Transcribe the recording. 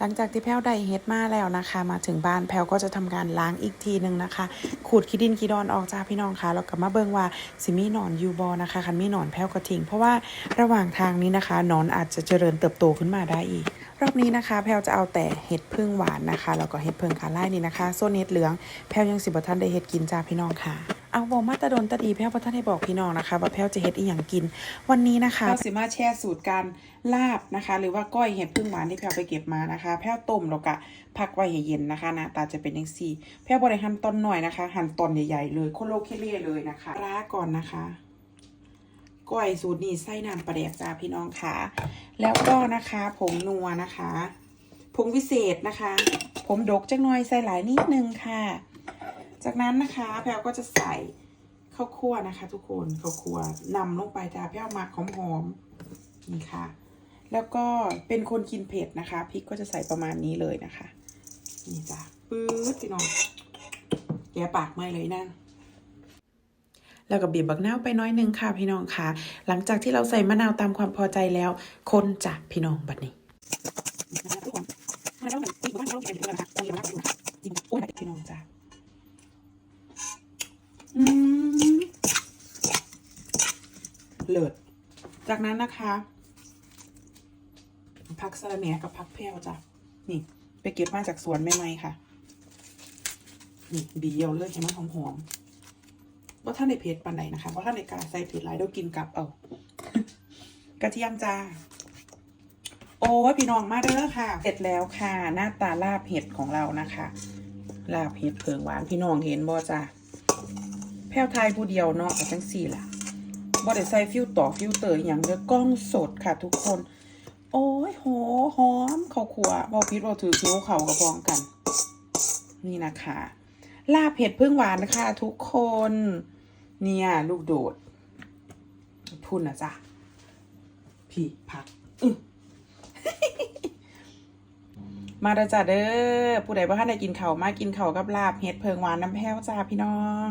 หลังจากที่แพ้วได้เฮ็ดมาแล้วนะคะ มาถึงบ้านแพ้วก็จะทำการล้างอีกทีหนึ่งนะคะ ขูดขี้ดินขี้ดอนออกจ้าพี่น้องคะแล้วก็มาเบิ่งว่าสิมีหนอนยูบอนะคะคันมีหนอนแพ้วก็ทิ้งเพราะว่าระหว่างทางนี้นะคะหนอนอาจจะเจริญเติบโตขึ้นมาได้อีกรอบนี้นะคะแพลวจะเอาแต่เห็ดพึ่งหวานนะคะแล้วก็เห็ดเพิงขาไล่นี่นะคะโซนเห็ดเหลืองแพลวยังสิบท่านได้เห็ดกินจ้าพี่น้องค่ะ เอาบอมาตะดนตะดีแพลวบ่ท่านให้บอกพี่น้องนะคะว่าแพลวจะเห็ดอีหยังกิน วันนี้นะคะแพลวสิมาแช่สูตรการลาบนะคะ หรือว่าก้อยเห็ดพึ่งหวานที่แพลวไปเก็บมานะคะ แพลวต้มแล้วก็พักไว้ให้เย็นนะคะหน้าตาจะเป็นอย่างสี่ แพลวบริหั่นตอนหน่อยนะคะ หั่นตอนใหญ่ๆเลยโคโลเคเล่เลยนะคะร้าก่อนนะคะก้อยสูตรนี้ใส่น้ำปลาแดกจ้าพี่น้องค่ะ แล้วก็นะคะผงนัวนะคะผงวิเศษนะคะ ผมดกจังหน่อยใส่หลายนิดนึงค่ะ จากนั้นนะคะแพลวก็จะใส่ข้าวคั่วนะคะ ทุกคนข้าวคั่วนำลงไปจ้าแพลวหมักหอมๆนี่ค่ะ แล้วก็เป็นคนกินเผ็ดนะคะพริกก็จะใส่ประมาณนี้เลยนะคะ นี่จ้าปื๊ดพี่น้องแกปากไม่เลยนั่นแล้วก็บีบบักนาวไปน้อยนึงค่ะพี่น้องค่ะ หลังจากที่เราใส่มะนาวตามความพอใจแล้ว คนจากพี่น้องบัดนี้พี่น้องจ้ะอืม เลิศจากนั้นนะคะพักสะระแหน่กับพักแพรวจ้ะนี่ ไปเก็บมาจากสวนใหม่ๆค่ะ นี่บีเยียวเลยเห็นไหมหอมๆว่าท่านในเพจปันไหนนะคะว่าท่านในกาใส่เผ็ดหลายเดี๋ยวกินกลับเอากระเทียมจ้าโอ้ยพี่น้องมาเด้อค่ะ เสร็จแล้วค่ะ หน้าตาลาบเห็ดของเรานะคะ ลาบเห็ดเผืองหวานพี่น้องเห็นบ่จ้าแพ้วไทยผู้เดียวเนาะกับจังสี่ล่ะ บ่ได้ใส่ฟิวต่อฟิวเตอร์อย่างเด้อกล้องสดค่ะทุกคน โอ้ยโหหอมข้าวคั่วบ่พิษบ่ถือคิ้วเขากระพองกัน นี่นะคะลาบเผ็ดพึ่งหวานนะคะทุกคน เนี่ยลูกโดดพุ่นนะจ๊ะพี่พักมาเด้อจ้าเด้อผู้ใดบ่ทันได้กินเข้ามากินเข้ากับลาบเห็ดเพิงหวานน้ำแพ้วจ้าพี่น้อง